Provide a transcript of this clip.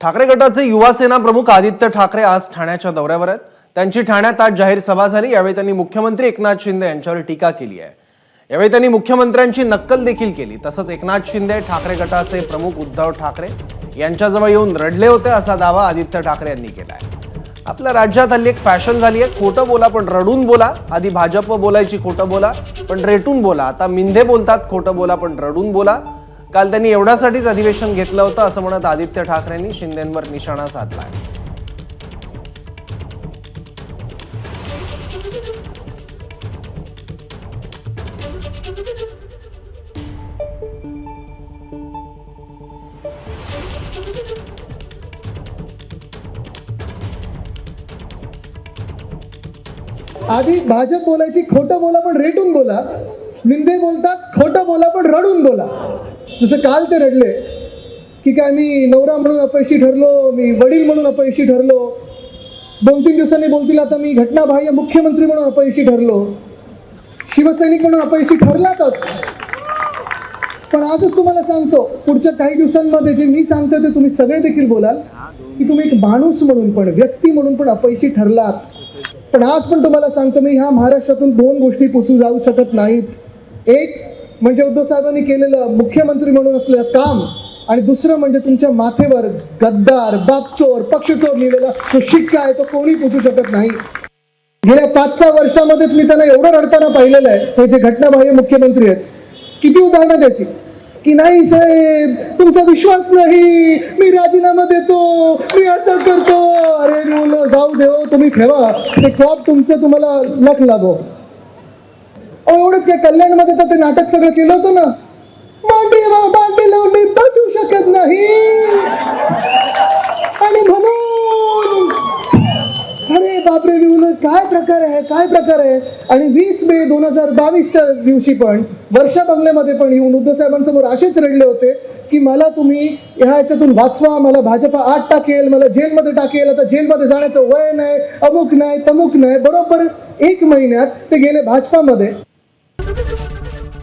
ठाकरे गटाचे युवा सेना प्रमुख आदित्य ठाकरे आज ठाण्याच्या दौऱ्यावर आहेत. त्यांची ठाण्यात आज जाहीर सभा झाली. यावेळी त्यांनी मुख्यमंत्री एकनाथ शिंदे यांच्यावर टीका केली आहे. यावेळी त्यांनी मुख्यमंत्र्यांची नक्कल देखील केली. तसंच एकनाथ शिंदे ठाकरे गटाचे प्रमुख उद्धव ठाकरे यांच्याजवळ येऊन रडले होते असा दावा आदित्य ठाकरे यांनी केला आहे. आपल्या राज्यात हल्ली एक फॅशन झाली आहे. खोटं बोला पण रडून बोला. आधी भाजप बोलायची खोटं बोला पण रेटून बोला. आता मिंधे बोलतात खोटं बोला पण रडून बोला. काल त्यांनी एवढ्यासाठीच अधिवेशन घेतलं होतं असं म्हणत आदित्य ठाकरेंनी शिंदेंवर निशाणा साधलाय आधी भाजप बोलायची खोटं बोला पण रेटून बोला. निंदे बोलतात खोटं बोला पण रडून बोला. जसं काल ते रडले की काय मी नवरा म्हणून अपयशी ठरलो मी वडील म्हणून अपयशी ठरलो. दोन तीन दिवसांनी बोलतील आता मी घटनाबाह्य मुख्यमंत्री म्हणून अपयशी ठरलो. शिवसैनिक म्हणून अपयशी ठरलातच. पण आजच तुम्हाला सांगतो पुढच्या काही दिवसांमध्ये जे मी सांगतो ते तुम्ही सगळे देखील बोलाल की तुम्ही एक माणूस म्हणून पण व्यक्ती म्हणून पण अपयशी ठरलात. पण आज पण तुम्हाला सांगतो मी ह्या महाराष्ट्रातून दोन गोष्टी पुसू जाऊ शकत नाहीत. एक म्हणजे उद्धव साहेबांनी केलेलं मुख्यमंत्री म्हणून असलेलं काम आणि दुसरं म्हणजे तुमच्या माथेवर गद्दार बापचोर पक्षचोर लिहिलेला तो शिक्का आहे तो कोणी पुसू शकत नाही. गेल्या पाच सहा वर्षामध्येच मी त्यांना एवढं रडताना पाहिलेलं आहे. हे जे घटनाबाह्य मुख्यमंत्री आहेत किती उदाहरणं त्याची की नाही साहेब तुमचा विश्वास नाही. मी राजीनामा देतो मी असं करतो. अरे मी जाऊ देव तुम्ही ठेवा. ते क्रॉप तुमचं तुम्हाला लख लागो. एवढंच काय कल्याणमध्ये तर ते नाटक सगळं केलं होतं ना. मांडी मांडी लावून मी बसू शकत नाही. आणि म्हणून अरे बापरे लिहून काय प्रकार आहे काय प्रकार आहे? आणि वीस मे दोन हजार बावीसच्या दिवशी पण वर्षा बंगल्यामध्ये पण येऊन उद्धव साहेबांसमोर असेच रडले होते की मला तुम्ही ह्या याच्यातून वाचवा मला भाजपा आत टाकेल मला जेलमध्ये टाकेल आता जेलमध्ये जाण्याचं वय नाही अमुक नाही तमुक नाही बरोबर एक महिन्यात ते गेले भाजपामध्ये.